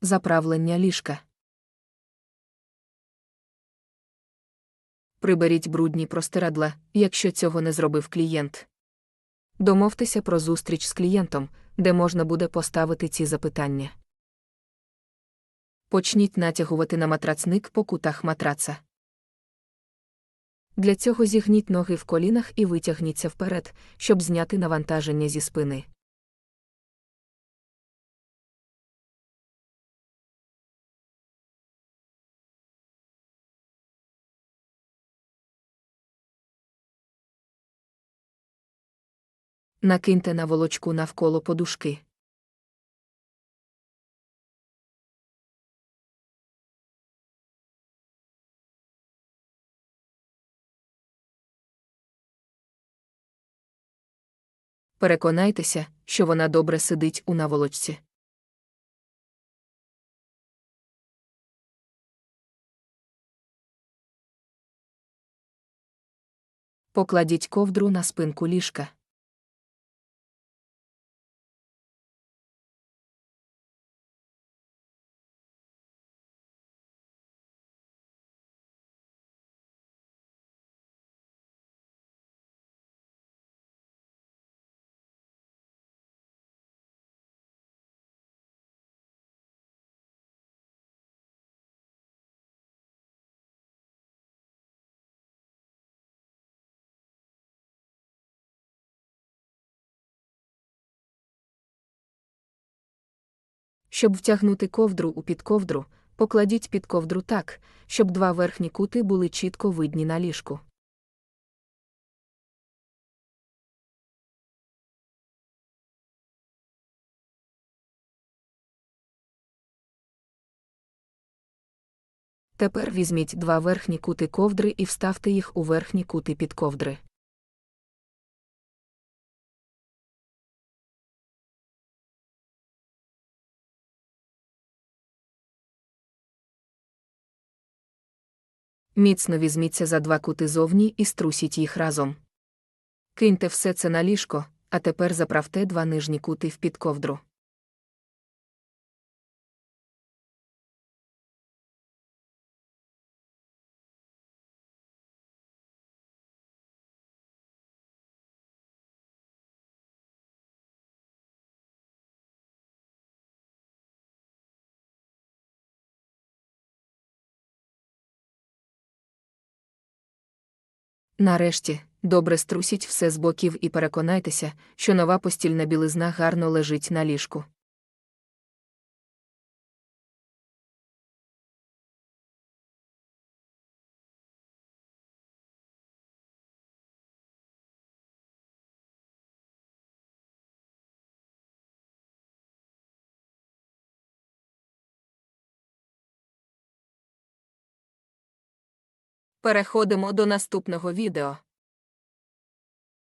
Заправлення ліжка. Приберіть брудні простирадла, якщо цього не зробив клієнт. Домовтеся про зустріч з клієнтом, де можна буде поставити ці запитання. Почніть натягувати на матрацник по кутах матраца. Для цього зігніть ноги в колінах і витягніться вперед, щоб зняти навантаження зі спини. Накиньте наволочку навколо подушки. Переконайтеся, що вона добре сидить у наволочці. Покладіть ковдру на спинку ліжка. Щоб втягнути ковдру у підковдру, покладіть під ковдру так, щоб два верхні кути були чітко видні на ліжку. Тепер візьміть два верхні кути ковдри і вставте їх у верхні кути підковдри. Міцно візьміться за два кути зовні і струсіть їх разом. Киньте все це на ліжко, а тепер заправте два нижні кути в підковдру. Нарешті, добре струсіть все з боків і переконайтеся, що нова постільна білизна гарно лежить на ліжку. Переходимо до наступного відео.